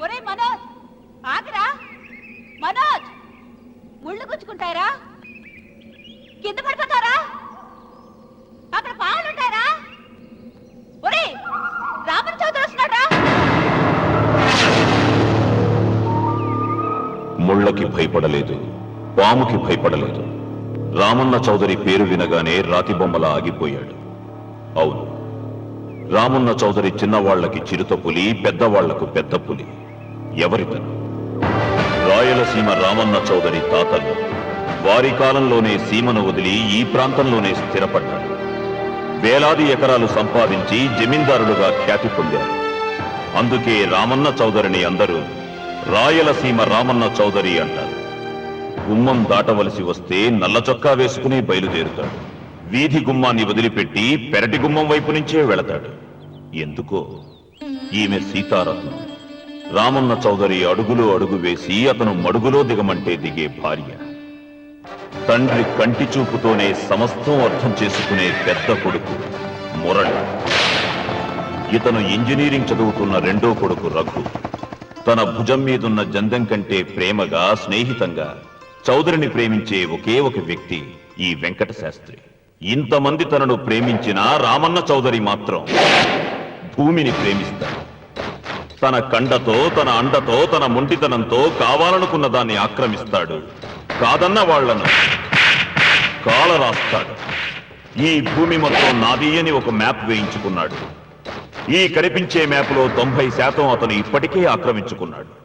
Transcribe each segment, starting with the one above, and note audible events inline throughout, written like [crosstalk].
ఒరే మనోజ్! ఆగరా! మనోజ్! ముళ్ళు గుచ్చుకుంటారా కింద పడిపోతారా అక్కడ పావులుంటారా ఒరే! రామన్ చౌదరి వస్తున్నాడా ముళ్ళకి భయపడలేదు పాముకి భయపడలేదు. రామన్న చౌదరి పేరు వినగానే రాతి బొమ్మలా ఆగిపోయాడు. అవును రామన్న చౌదరి చిన్నవాళ్ళకి చిరుత పులి పెద్దవాళ్ళకు పెద్ద పులి. ఎవరితను రాయలసీమ రామన్న చౌదరి తాతలు వారి కాలంలోనే సీమను వదిలి ఈ ప్రాంతంలోనే స్థిరపడ్డారు వేలాది ఎకరాలు సంపాదించి జమీందారుడుగా ఖ్యాతి పొందారు. అందుకే రామన్న చౌదరిని అందరూ రాయలసీమ రామన్న చౌదరి అంటారు. గుమ్మం దాటవలసి వస్తే నల్ల చొక్కా వేసుకుని బయలుదేరుతాడు. వీధి గుమ్మాన్ని వదిలిపెట్టి పెరటి గుమ్మం వైపు నుంచే వెళతాడు. ఎందుకో? ఈమె సీతారత్నం. రామన్న చౌదరి అడుగులో అడుగు వేసి అతను మడుగులో దిగమంటే దిగే భార్య. తండ్రి కంటి చూపుతోనే సమస్తం అర్థం చేసుకునే పెద్ద కొడుకు మురళి. ఇతను ఇంజనీరింగ్ చదువుతున్న రెండో కొడుకు రఘు. తన భుజం మీదున్న జందం కంటే ప్రేమగా స్నేహితంగా చౌదరిని ప్రేమించే ఒకే ఒక వ్యక్తి ఈ వెంకట శాస్త్రి. ఇంతమంది తనను ప్రేమించిన రామన్న చౌదరి మాత్రం భూమిని ప్రేమిస్తాడు. తన కండతో తన అండతో తన ముంటితనంతో కావాలనుకున్న దాన్ని ఆక్రమిస్తాడు. కాదన్న వాళ్ళను కాల రాస్తాడు ఈ భూమి మొత్తం నాది అని ఒక మ్యాప్ వేయించుకున్నాడు. ఈ కనిపించే మ్యాప్లో తొంభై శాతం అతను ఇప్పటికే ఆక్రమించుకున్నాడు.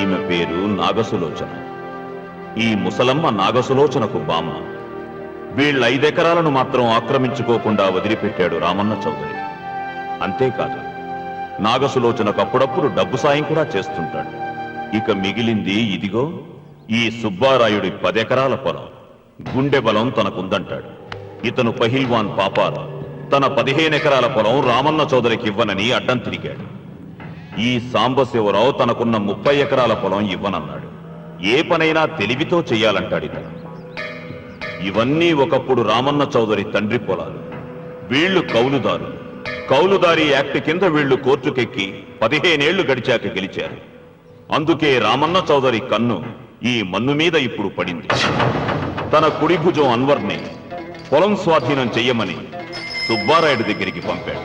ఈమె పేరు నాగసులోచన. ఈ ముసలమ్మ నాగసులోచనకు బామ్మ. వీళ్ళ ఐదెకరాలను మాత్రం ఆక్రమించుకోకుండా వదిలిపెట్టాడు రామన్న చౌదరి. అంతేకాదు నాగసులోచనకు అప్పుడప్పుడు డబ్బు సాయం కూడా చేస్తుంటాడు. ఇక మిగిలింది ఇదిగో ఈ సుబ్బారాయుడి పదెకరాల పొలం. గుండె బలం తనకుందంటాడు. ఇతను పహిల్వాన్ పాపాల. తన పదిహేను ఎకరాల పొలం రామన్న చౌదరికి ఇవ్వనని అడ్డం తిరిగాడు. ఈ సాంబశివరావు తనకున్న ముప్పై ఎకరాల పొలం ఇవ్వనన్నాడు. ఏ పనైనా తెలివితో చెయ్యాలంటాడు ఇతను. ఇవన్నీ ఒకప్పుడు రామన్న చౌదరి తండ్రి పొలాలు. వీళ్ళు కౌలుదారు కౌలుదారి యాక్ట్ కింద వీళ్ళు కోర్టుకెక్కి పదిహేనేళ్ళు గడిచాక గెలిచారు. అందుకే రామన్న చౌదరి కన్ను ఈ మన్ను మీద ఇప్పుడు పడింది. తన కుడి భుజం అన్వర్ని పొలం స్వాధీనం చెయ్యమని సుబ్బారాయుడు దగ్గరికి పంపాడు.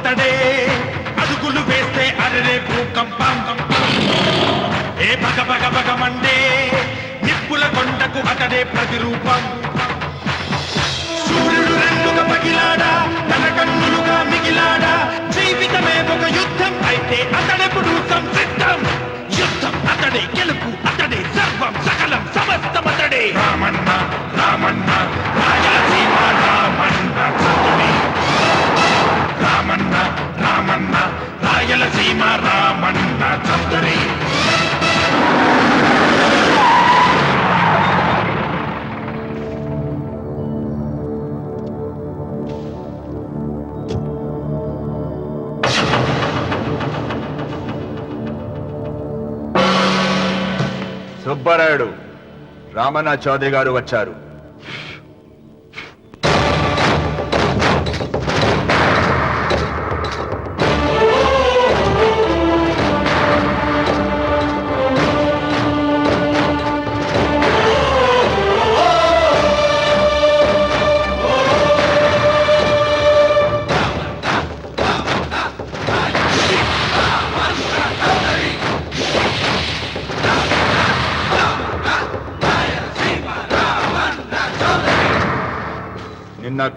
అతడే అడుగులు వేస్తే అరరే భూకంపం. ఏ పగ పగ పగమండే నిప్పుల కొండకు అతడే ప్రతిరూపం. సూర్యుడు రెండుగా పగిలాడా తన కన్నులుగా మిగిలాడా? జీవితమే ఒక యుద్ధం అయితే అతడెప్పుడు సంసిద్ధం యుద్ధం అతడే గెలుపు. సుబ్బరాయుడు రామనాథ్ చౌదరి గారు వచ్చారు.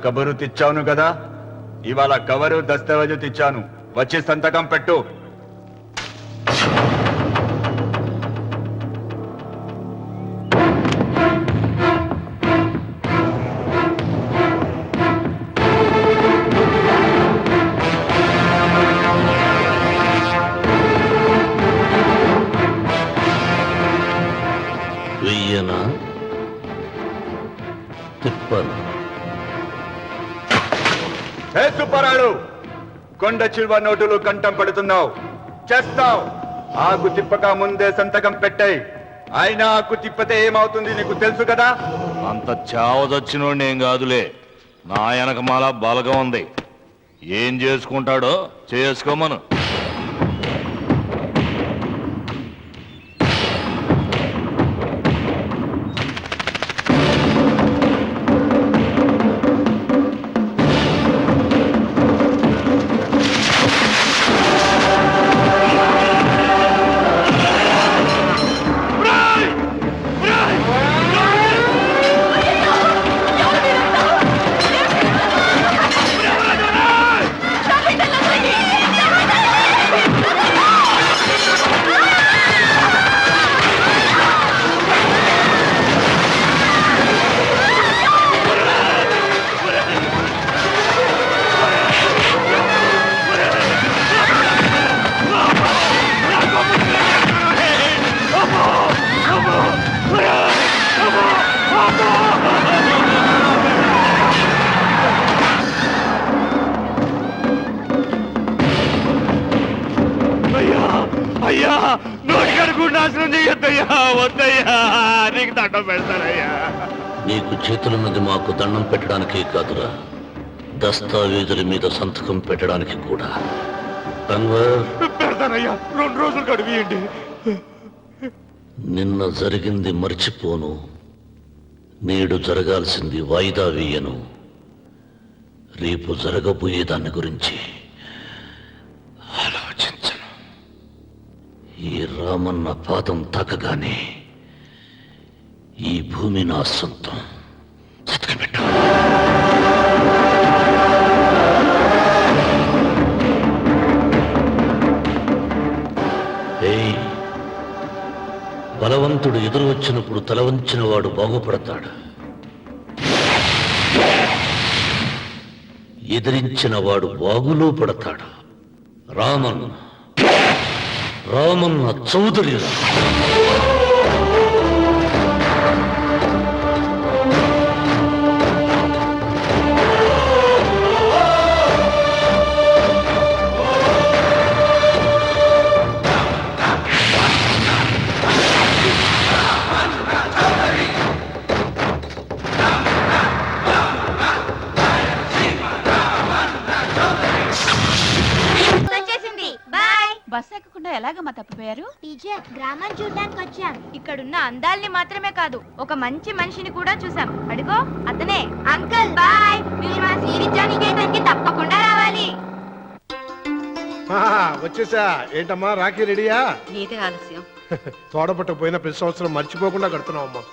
కబరు తెచ్చాను కదా? ఇవాళ కవరు దస్తావేజు తెచ్చాను. వచ్చి సంతకం పెట్టు. వెయ్యనా? హే సుబ్బారాయుడు కొండ చిల్వ నోటులు కంఠం పడుతున్నావు. చేస్తావు. ఆకు తిప్పక ముందే సంతకం పెట్టాయి. అయినా ఆకు తిప్పతే ఏమవుతుంది నీకు తెలుసు కదా? అంత చావదచ్చినోడిని ఏం కాదులే. నా వెనక మాలా బలగం ఉంది. ఏం చేసుకుంటాడో చేసుకోమను. దండం పెడతానయ్యా నీకు చేతులున్నది మాకు దండం పెట్టడానికి కాదురా. దస్తావేజుల మీద సంతకం పెట్టడానికి కూడా. పెడతానయ్యా రెండు రోజులు గడిపియండి. నిన్న జరిగింది మర్చిపోను. నేడు జరగాల్సింది వాయిదా వేయను. రేపు జరగబోయే దాని గురించి ఆలోచించను. ఈ రామన్న పాదం తాకగానే ఈ భూమి నా సొంతం. సంతకం పెట్టు. ఏయ్ బలవంతుడు ఎదురు వచ్చినప్పుడు తల వంచిన వాడు బాగుపడతాడు. ఎదిరించిన వాడు బాగులో పడతాడు. రామన్ రామన్న చౌదరి బస్ ఎక్కకుండా ఎలాగమ్మా తప్పిపోయారు? టీచర్ గ్రామం చూడడానికి వచ్చాం. ఇక్కడున్న అందాల్ని మాత్రమే కాదు ఒక మంచి మనిషిని కూడా చూసాం అడుగో అతనే. Uncle bye. మీరు మా శ్రీవిద్యానికేతన్కి తప్పకుండా రావాలి. వచ్చేసా. ఏంటమ్మా రాఖీ రెడీయా? నీదే ఆలస్యం. [laughs] తోడపట్టకపోయినా ప్రతి సంవత్సరం మర్చిపోకుండా కడుతున్నావమ్మా.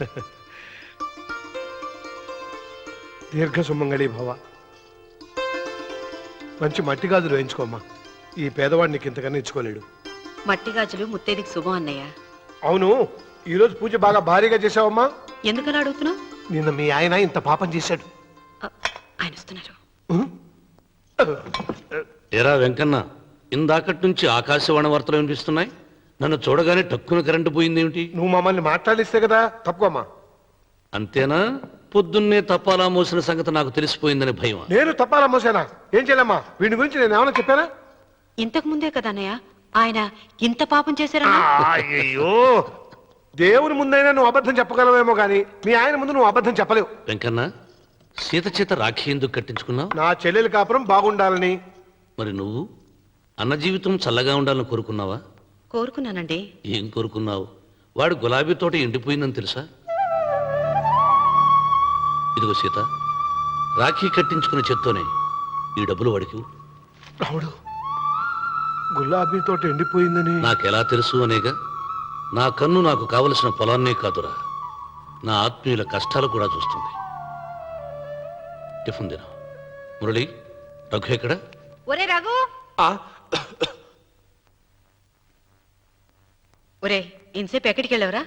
[laughs] దీర్ఘ సుమంగళి భవ. మంచి మట్టి గాజులు వేయించుకోమ్మా. ఈ పేదవాడిని నీకు ఇంతకన్నా ఇచ్చుకోలేడు. మట్టి గాజులు ముత్తేదికి శుభం అన్నయ్య. అవును ఈరోజు పూజ బాగా భారీగా చేసావమ్మా ఎందుకలా అడుగుతున్నావు? నిన్న మీ ఆయన ఇంత పాపం చేశాడు. ఆయన వస్తున్నారు. ఎరా వెంకన్న ఇందాకటి నుంచి ఆకాశవాణి వార్తలు వినిపిస్తున్నాయి. నన్ను చూడగానే టక్కున కరెంటు పోయిందేమిటి? నువ్వు మమ్మల్ని మాట్లాడిస్తే కదా తప్పుకోమ్మా. అంతేనా? పొద్దున్నే తప్పాలా మోసిన సంగతి నాకు తెలిసిపోయిందని భయం నేను తప్పాలా మోసానా? ఏం చేయాలమ్మా? వీడి గురించి నేను ఏమైనా చెప్పానా? ఇంతకు ముందే కదా అన్నయ్య? ఆయన ఇంత పాపం చేశారన్నా? అయ్యో దేవుని ముందైనా నువ్వు అబద్ధం చెప్పగలవేమో కానీ మీ ఆయన ముందు నువ్వు అబద్ధం చెప్పలేవు. వెంకన్న సీత చేత రాఖీ ఎందుకు కట్టించుకున్నావు? నా చెల్లెలి కాపురం బాగుండాలని. మరి నువ్వు? అన్న జీవితం చల్లగా ఉండాలని కోరుకున్నావా? కోరుకున్నానండి. ఏం కోరుకున్నావు? వాడు గులాబీ తోట ఎండిపోయిందని తెలుసా? ఇదిగో సీత రాఖీ కట్టించుకున్న చేత్తోనే ఈ డబ్బులు వాడికి. రాముడు గులాబీ తోట ఎండిపోయిందని. నాకెలా తెలుసు అనేగా? నా కన్ను నాకు కావలసిన పొలాన్నే కాదురా. నా ఆత్మీయుల కష్టాలు కూడా చూస్తుంది. టిఫిన్ తిను. మురళి రఘు ఎక్కడ? ఒరే రఘు! ఒరే ఇంతసేపు ఎక్కడికి వెళ్ళావురా?